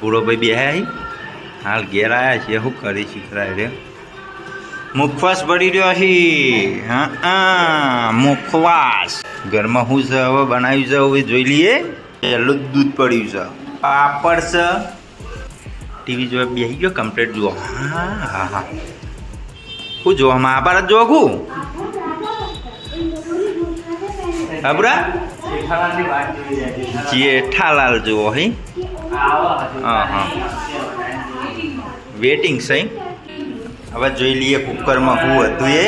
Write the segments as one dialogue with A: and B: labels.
A: બુડો ભાઈ બે હાલ ઘેર આવ્યા છે શું કરી શીખરાય રે? મુખવાસ પડી રહ્યો છે હા મુખવાસ. ઘરમાં શું છે હવે? બનાવ્યું છે હવે જોઈ લઈએ. પહેલું દૂધ પડ્યું છે. પાપડ છે. ટીવી જોવા બેસી ગયો કમ્પ્લીટ જુઓ. હા હા હા. શું જોવા મહાભારત જોવા કું હબરા જેઠાલાલ. જુઓ હે. હા હા. વેટિંગ સહી હવે જોઈ લઈએ કુકરમાં શું હતું એ.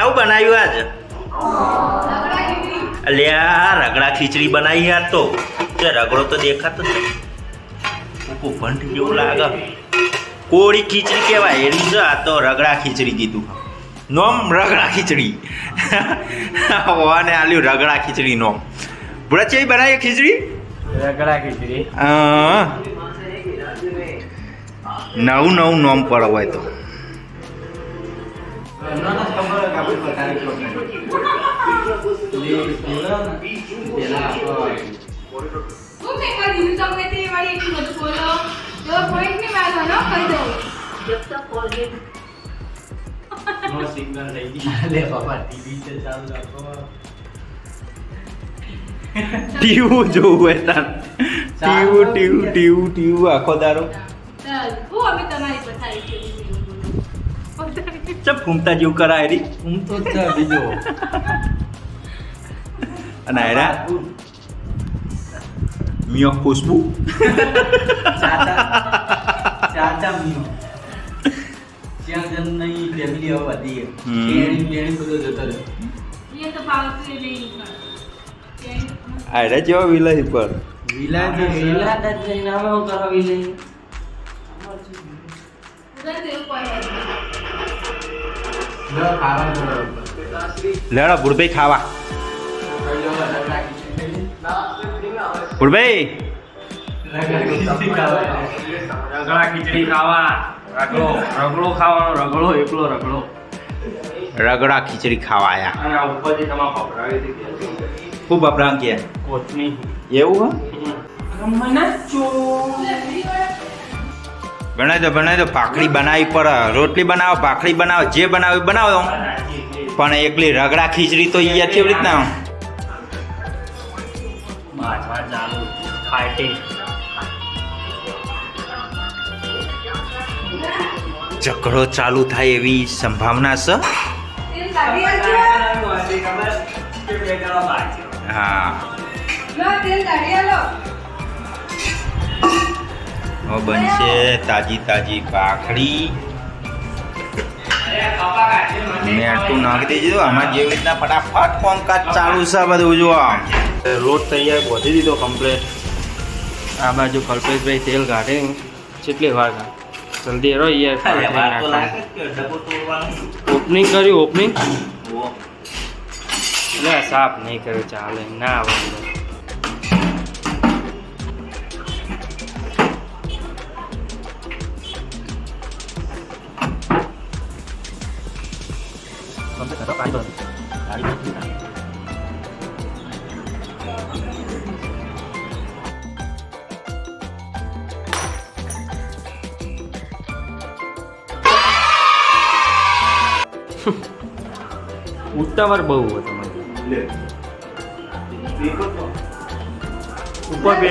A: આવું બનાવ્યું આજ? અલ્યા રગડા ખીચડી બનાવી યાર તો. તે રગડો તો દેખાતો નહીં ભંટ જેવું લાગે. કોળી ખીચડી કહેવાય. એની જો આ તો રગડા ખીચડી કીધું નોમ રગડા ખીચડી. હોવાને આલ્યું રગડા ખીચડી નોમ. બુડા ચેવી બનાવી ખીચડી?
B: રગડા ખીચડી.
A: હા. નવું નવું નોમ પર હોય તો.
C: જો પોઈન્ટની મારવાનો કહી દઉં.
B: નો સિગ્નલ થઈ ગઈ લે બાપા ટીવી છે ચાલુ રાખો
A: ટીવું જોવું તાર ટીવું ટીવું ટીવું ટીવું આખો દારો
C: ચાલ હું અમે તમારી પથારી છે
A: ચમ ઘૂમતા જેવું કરાય રી
B: હું તો જ બીજો
A: અને આયરા મિયો ખુશ્બુ
B: ચાચા ચાચા મીનો ત્યાં જન નહીં ફેમિલી હવે વધી
A: હમ.
B: બેણી બેણી બધો જતો રહ્યો.
C: એ તો પાવતી નહીં
A: આયરા જેવા વિલય પર.
B: વિલા જે વિલા જઈને હું ખાવા
A: ભૂરભાઈ ખાવા.
B: રગડા ખીચડી ખાવા. રગડો રગડો ખાવાનો રગડો એકલો રગડો.
A: રગડા ખીચડી ખાવાયા
B: અને આ ઉપરથી તમારે પકડાવી દીધી
A: ખૂબ અપરામ કે
B: કોથમી
A: એવું હો? બનાવી દો બનાવી દો. ભાખરી બનાવી પર રોટલી બનાવો ભાખરી બનાવો જે બનાવી બનાવો. પણ એકલી રગડા ખીચડી તો અહીંયા કેવી રીતના?
B: બાજવા
A: ઝઘડો ચાલુ થાય એવી સંભાવના છે? હા. બનશે તાજી તાજી ભાખરી. મેટું નાખી દેજો આમાં જેવી રીતના ફટાફટ કોમકાજ ચાલુ છે બધું, જો
B: રોટ તૈયાર બોધી દીધો કમ્પ્લેટ આ બાજુ કલ્પેશભાઈ તેલ કાઢે, કેટલી વાર કાઢે? જલ્દી રહો યાર ઓપનિંગ કર્યું ઓપનિંગ એટલે સાફ નહીં કર્યું ચાલે ના વાંધો. ઉતાવળ બહુ હોય તમારી. ઉપર બે.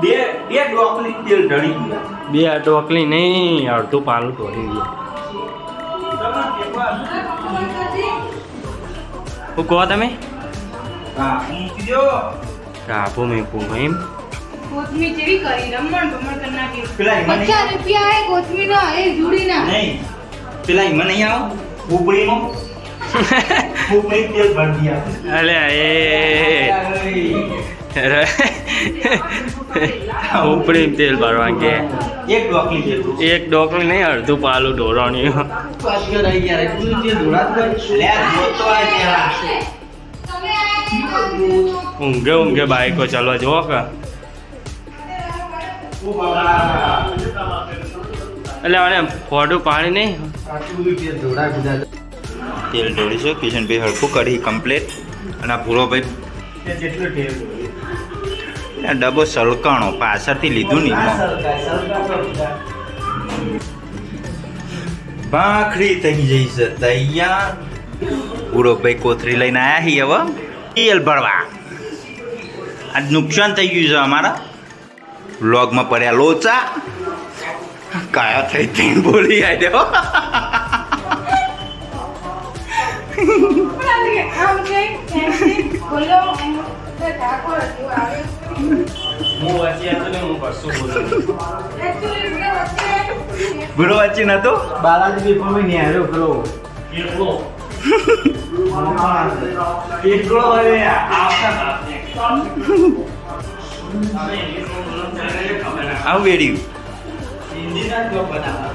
A: બે બે ડોકલી તેલ ઢળી ગયા.
B: બે ડોકલી નહીં અડધું પાલું ઢોળી ગયું. હું કહો તમે?
A: હા મેં દો
B: કાપો મેકું એમ.
C: કોથમીર જેવી કરી? રમણ ભમણ કરી નાખી.
A: પેલા
C: પચાસ રૂપિયા એ કોથમીર નો એ જુડી ના
A: નહીં. પેલા એમાં આવો. ઉપડીનો ઉપડી તેલ ભરી દિયા
B: અલે એ ઉપડી તેલ ભરવા કે?
A: એક ડોકલી જેટલું
B: એક ડોકલી નહીં અડધું પાલું ઢોરણી ઊંઘે ઊંઘે બાઈકો ચાલવા જોવો કે?
A: બાબા.
B: એટલે મને ફોડું પાણી નહીં?
A: તેલ ઢોળીશું કિશનભાઈ હરખું કરી કમ્પ્લીટ અને આ ભૂરો ભાઈ ડબ્બો સળકાણો પાછળથી લીધું નહીં. ભાખરી થઈ જઈ છે તૈયાર. પૂરો ભાઈ કોથરી લઈને આવ્યા હી હવે. તેલ ભરવા. આ નુકસાન થઈ ગયું છે અમારા. વ્લોગમાં પડ્યા લોચા. કયા થઈ
C: તી
B: બોલી.
C: આવ્યો
A: ગુરુ વચ્ચે નતો
B: બાલાજી બી ફમી ને હાર્યો પેલો. કેટલો? કેટલો હવે આવતા
A: આવું વેડ્યું.
B: ના બનાવવા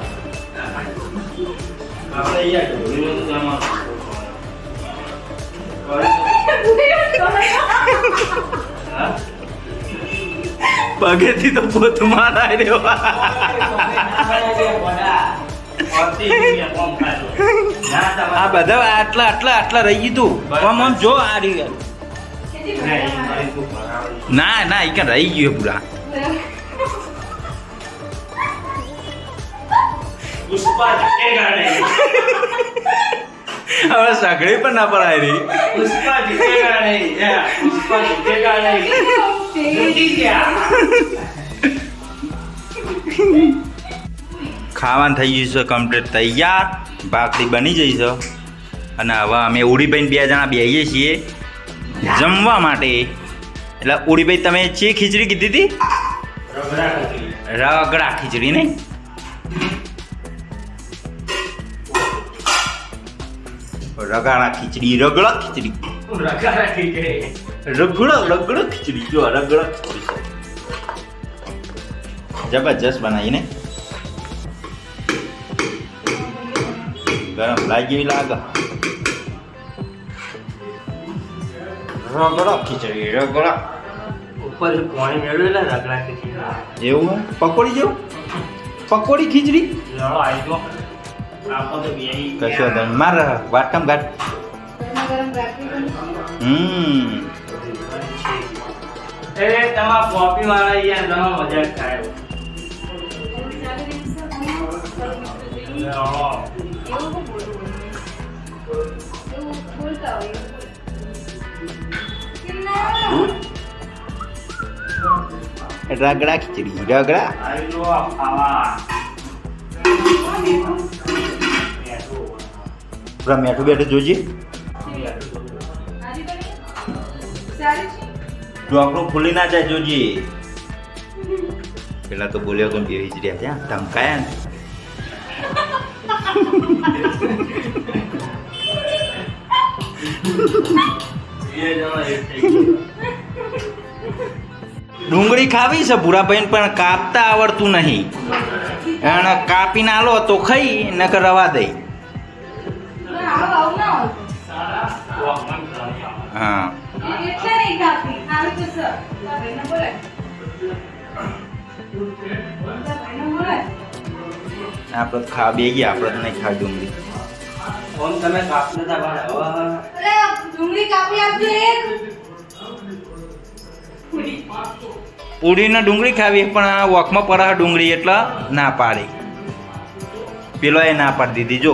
B: આપણે અહીંયા આમાં હા?
A: પગેથી તો પોત મારા આ બધા આટલા આટલા આટલા રહી ગયું આમ આમ જો આ રહી ના ના એ રહી ગયું પૂરા.
B: નહીં.
A: હવે સગડી પણ ના પડાય રહી
B: પુષ્પા જીતે નહીં. પુષ્પા જીતેગા નહીં. જીતી ગયા.
A: ખાવાનું થઈ ગયું છે કમ્પ્લીટ તૈયાર. ભાખરી બની જઈ છે. અને હવે અમે ઉડીભાઈ બે જણા બેહીએ છીએ જમવા માટે. એટલે ઉડીભાઈ તમે છે ખીચડી કીધી હતી?
B: રગડા ખીચડી.
A: રગડા રગાડા ખીચડી રગડા ખીચડી.
B: રગડા ખીચડી.
A: રગડો રગડો ખીચડી. જો રગડો ખીચડી. જબરજસ્ત બનાવીને. ગરમ લાગી લાગે. રગડો ખીચડી રગડા
B: ઉપર પાણી મેળવેલા રગડા ખીચડી.
A: એવું પકોડી જેવું? પકોડી ખીચડી?
B: લડો આવી ગયો આપો તો બેહી ગયા.
A: કશો વાંધો નહીં. માર વાટકામ ઘાટ
C: ગરમા ગરમ રાખી દઉં.
A: હમ
B: એ તમારા કોપી વાળા યાર તમારા મજાક થાય
C: ચાલી રહી છે.
A: પૂરા મેઠું બેઠું જોજે? ઢોકળું ખુલી ના જાય, જોજે પેલા તો બોલ્યો તો બે હિજડ્યા ત્યાં ધમકાયા ને. ડુંગળી ખાવી છે ભૂરાભાઈ પણ કાપતા આવડતું નહીં એને કાપીને આલો તો ખાઈ, નકર રવા દઈ આપણે ખા બે ગયા આપણે તો નહીં ખા ડુંગળી
B: ફોન તમે કાપતા હતા પણ
C: અરે, ડુંગળી કાપી આપજો એક.
A: પૂરીને ડુંગળી ખાવી પણ આ વોકમાં પરા ડુંગળી એટલે ના પાડી. પેલો એ ના પાડી દીધી જો.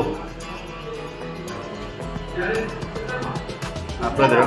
A: આપણે